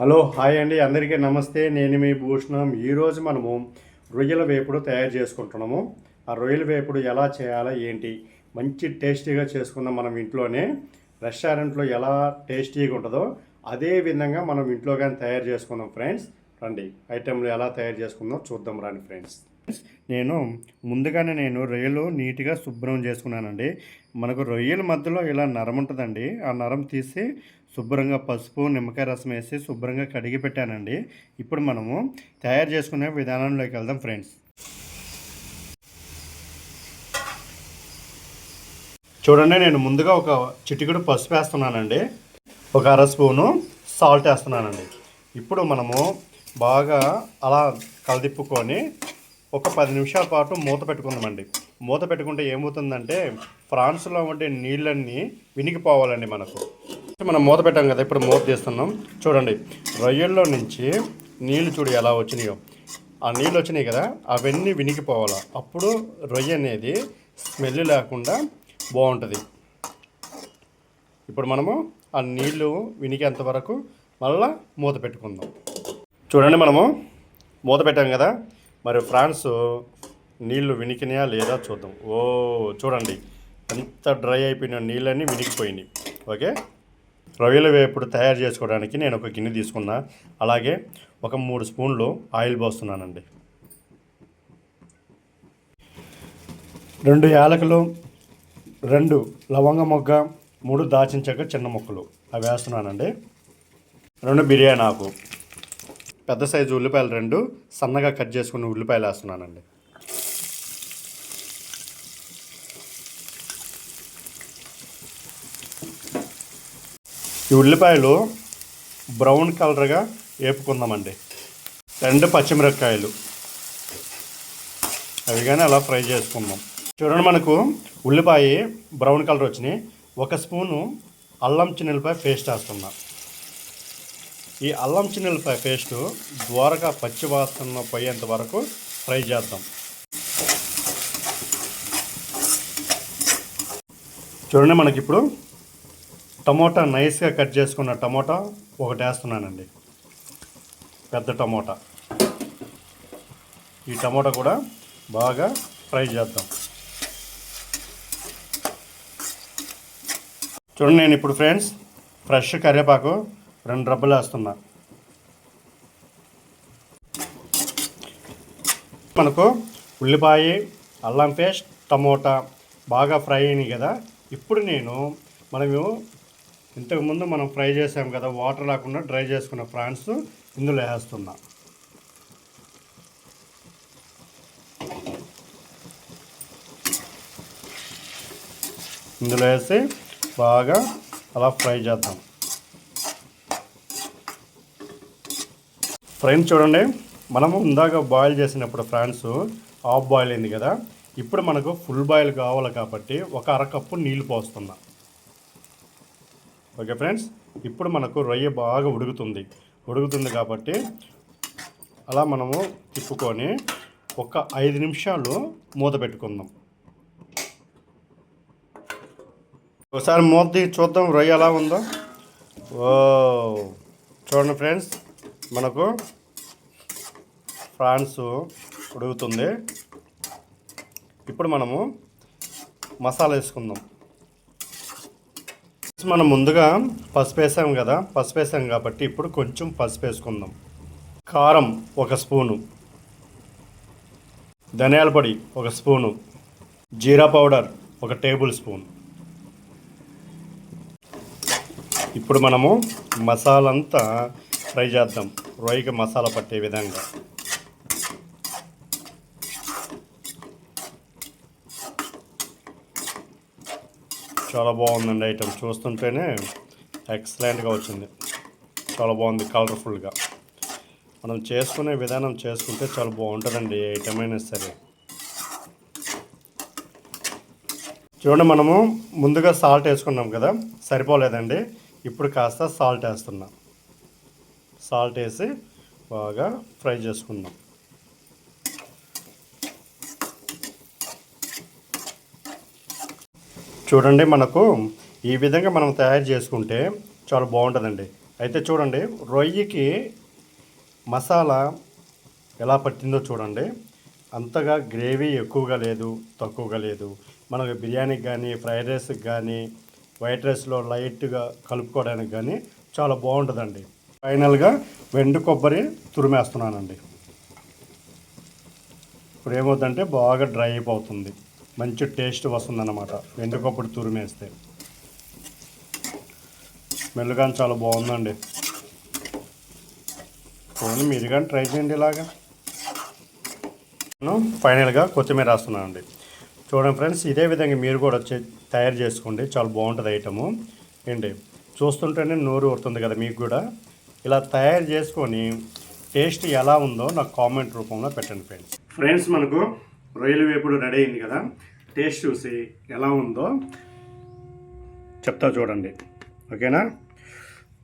Hello hi అండి. అందరికీ నమస్తే. నేను మీ భూషణం. ఈరోజు మనము రొయ్యల వేపుడు తయారు చేసుకుంటున్నాము. ఆ రొయ్యల వేపుడు ఎలా చేయాలో ఏంటి? మంచి టేస్టీగా చేసుకుందాం మనం ఇంట్లోనే. రెస్టారెంట్లో ఎలా టేస్టీగా ఉంటుందో అదే విధంగా మనం ఇంట్లో కానీ తయారు చేసుకుందాం ఫ్రెండ్స్. రండి. ఐటెంలు ఎలా తయారు చేసుకుందాం చూద్దాం రండి ఫ్రెండ్స్. నేను ముందుగానే నేను రొయ్యలు నీట్గా శుభ్రం చేసుకున్నానండి. మనకు రొయ్యల మధ్యలో ఇలా నరం ఉంటుందండి. ఆ నరం తీసి శుభ్రంగా పసుపు నిమ్మకాయ రసం వేసి శుభ్రంగా కడిగి పెట్టానండి. ఇప్పుడు మనము తయారు చేసుకునే విధానంలోకి వెళ్దాం ఫ్రెండ్స్. చూడండి నేను ముందుగా ఒక చిటికెడు పసుపు వేస్తున్నానండి. ఒక అర స్పూను సాల్ట్ వేస్తున్నానండి. ఇప్పుడు మనము బాగా అలా కలదిప్పుకొని ఒక పది నిమిషాల పాటు మూత పెట్టుకుందామండి. మూత పెట్టుకుంటే ఏమవుతుందంటే ఫ్రాన్స్లో ఉండే నీళ్ళన్నీ వినిగిపోవాలండి మనకు. మనం మూత పెట్టాం కదా ఇప్పుడు మూత తీస్తున్నాం. చూడండి రొయ్యల్లో నుంచి నీళ్ళు చూడు ఎలా వచ్చినాయో. ఆ నీళ్ళు వచ్చినాయి కదా అవన్నీ వినిగిపోవాలి. అప్పుడు రొయ్య అనేది స్మెల్ లేకుండా బాగుంటుంది. ఇప్పుడు మనము ఆ నీళ్ళు వినిగేంత వరకు మళ్ళా మూత పెట్టుకుందాం. చూడండి మనము మూత పెట్టాం కదా మరి ఫ్రాన్స్ నీళ్ళు వినికినాయా లేదా చూద్దాం. ఓ చూడండి. ఎంత డ్రై అయిపోయిన నీళ్ళన్నీ వినికిపోయినాయి. ఓకే? రొయ్యల వేపుడు తయారు చేసుకోవడానికి నేను ఒక గిన్నె తీసుకున్నా. అలాగే ఒక మూడు స్పూన్లు ఆయిల్ పోస్తున్నానండి. రెండు యాలకులు రెండు లవంగ మొగ్గ మూడు దాచిన చెక్క చిన్న ముక్కలు. అవి వేస్తున్నానండి. రెండు బిర్యానీ ఆకు. పెద్ద సైజు ఉల్లిపాయలు రెండు సన్నగా కట్ చేసుకుని ఉల్లిపాయలు వేస్తున్నానండి. ఈ ఉల్లిపాయలు బ్రౌన్ కలర్గా వేపుకుందామండి రెండు పచ్చిమిరపకాయలు. అవి కానీ అలా ఫ్రై చేసుకుందాం. చూడండి మనకు ఉల్లిపాయ బ్రౌన్ కలర్ వచ్చినాయి. ఒక స్పూను అల్లం చిన్నెల్లిపాయ పేస్ట్ వేస్తున్నాం. ఈ అల్లం చిన్నెల్లిపాయ పేస్ట్ ద్వారగా పచ్చి వాసన పోయేంత వరకు ఫ్రై చేద్దాం. చూడండి మనకి ఇప్పుడు టమోటా నైస్గా కట్ చేసుకున్న టమోటా ఒకటి వేస్తున్నానండి. పెద్ద టమోటా. ఈ టమోటా కూడా బాగా ఫ్రై చేద్దాం. చూడండి నేను ఇప్పుడు ఫ్రెండ్స్ ఫ్రెష్ కరివేపాకు రెండు రబ్బలు వేస్తున్నా. మనకు ఉల్లిపాయ అల్లం పేస్ట్ టమోటా బాగా ఫ్రై అయినాయి కదా. ఇప్పుడు నేను మనము ఇంతకుముందు మనం ఫ్రై చేసాం కదా వాటర్ లేకుండా డ్రై చేసుకున్న ఫ్రాన్స్ ఇందులో వేస్తున్నా. ఇందులో వేసి బాగా అలా ఫ్రై చేద్దాం. ఫ్రెండ్స్ చూడండి మనము ఇందాక బాయిల్ చేసినప్పుడు ఫ్రాన్స్ హాఫ్ బాయిల్ అయింది కదా ఇప్పుడు మనకు ఫుల్ బాయిల్ కావాలి కాబట్టి ఒక అరకప్పు నీళ్ళు పోస్తున్నా. ఓకే ఫ్రెండ్స్ ఇప్పుడు మనకు రొయ్య బాగా ఉడుకుతుంది. ఉడుకుతుంది కాబట్టి అలా మనము తిప్పుకొని ఒక ఐదు నిమిషాలు మూత పెట్టుకుందాం. ఒకసారి మూత తీసి చూద్దాం రొయ్య ఎలా ఉందో. ఓ చూడండి ఫ్రెండ్స్ మనకు ఫ్రాన్స్ ఉడుకుతుంది. ఇప్పుడు మనము మసాలా వేసుకుందాం. మనం ముందుగా పసుపు వేసాం కదా పసుపు వేసాం కాబట్టి ఇప్పుడు కొంచెం పసుపు వేసుకుందాం. కారం ఒక స్పూను. ధనియాల పొడి ఒక స్పూను. జీరా పౌడర్ ఒక టేబుల్ స్పూన్. ఇప్పుడు మనము మసాలంతా ఫ్రై చేద్దాం. రొయ్యకి మసాలా పట్టే విధంగా. చాలా బాగుందండి ఐటెం చూస్తుంటేనే ఎక్సలెంట్గా వచ్చింది. చాలా బాగుంది కలర్ఫుల్గా. మనం చేసుకునే విధానం చేసుకుంటే చాలా బాగుంటుందండి ఏ ఐటమ్ అయినా సరే. చూడండి మనము ముందుగా సాల్ట్ వేసుకున్నాం కదా సరిపోలేదండి. ఇప్పుడు కాస్త సాల్ట్ వేస్తున్నాం. సాల్ట్ వేసి బాగా ఫ్రై చేసుకుందాం. చూడండి మనకు ఈ విధంగా మనం తయారు చేసుకుంటే చాలా బాగుంటుందండి. అయితే చూడండి రొయ్యకి మసాలా ఎలా పట్టిందో చూడండి. అంతగా గ్రేవీ ఎక్కువగా లేదు తక్కువగా లేదు. మనకు బిర్యానీకి కానీ ఫ్రైడ్ రైస్కి కానీ వైట్ రైస్లో లైట్గా కలుపుకోవడానికి కానీ చాలా బాగుంటుందండి. ఫైనల్గా వెండు కొబ్బరి తురిమేస్తున్నానండి. ఇప్పుడు ఏమవుతుందంటే బాగా డ్రై అయిపోతుంది. మంచి టేస్ట్ వస్తుందన్నమాట. వెండు కొబ్బరి తురిమేస్తే. స్మెల్ కానీ చాలా బాగుందండి. చూడండి మీరు కానీ ట్రై చేయండి ఇలాగా. నేను ఫైనల్గా కొత్తిమీర వేస్తున్నానండి చూడండి ఫ్రెండ్స్ ఇదే విధంగా మీరు కూడా తయారు చేసుకోండి. చాలా బాగుంటుంది ఐటము. ఏంటి? చూస్తుంటేనే నోరు ఊరుతుంది కదా మీకు కూడా. ఇలా తయారు చేసుకొని టేస్ట్ ఎలా ఉందో నాకు కామెంట్ రూపంలో పెట్టండి ఫ్రెండ్స్. ఫ్రెండ్స్ మనకు రొయ్యల వేపుడు రెడీ అయింది కదా. టేస్ట్ చూసి ఎలా ఉందో చెప్తా చూడండి. ఓకేనా?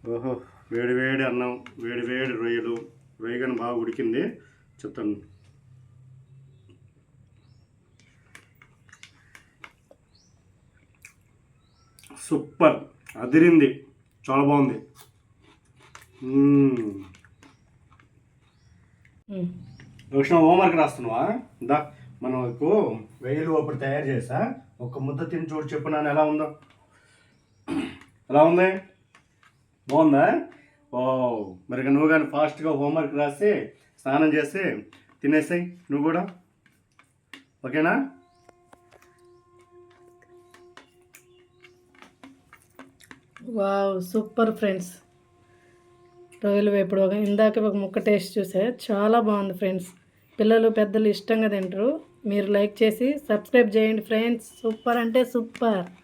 ఓహో వేడి వేడి అన్నం వేడి వేడి రొయ్యలు రొయ్యగానే బాగా ఉడికింది. చెప్తాను. సూపర్. అదిరింది. చాలా బాగుంది. దక్షిణ హోంవర్క్ రాస్తున్నావా? దా మనకు వెయ్యిలు ఒకటి తయారు చేసా. ఒక ముద్ద తిని చూడు చెప్పు నాన్న ఎలా ఉందో. ఎలా ఉంది? బాగుందా? ఓ మరి నువ్వు కానీ ఫాస్ట్గా హోంవర్క్ రాసి స్నానం చేసి తినేసాయి నువ్వు కూడా. ఓకేనా? Wow super friends. రొయ్యలు వేపుడు ఒక- ఇందాక ఒక ముక్క టేస్ట్ చూసా. చాలా బాగుంది ఫ్రెండ్స్. పిల్లలు పెద్దలు ఇష్టంగా తింటారు. మీరు లైక్ చేసి సబ్స్క్రైబ్ చేయండి ఫ్రెండ్స్. సూపర్ అంటే సూపర్.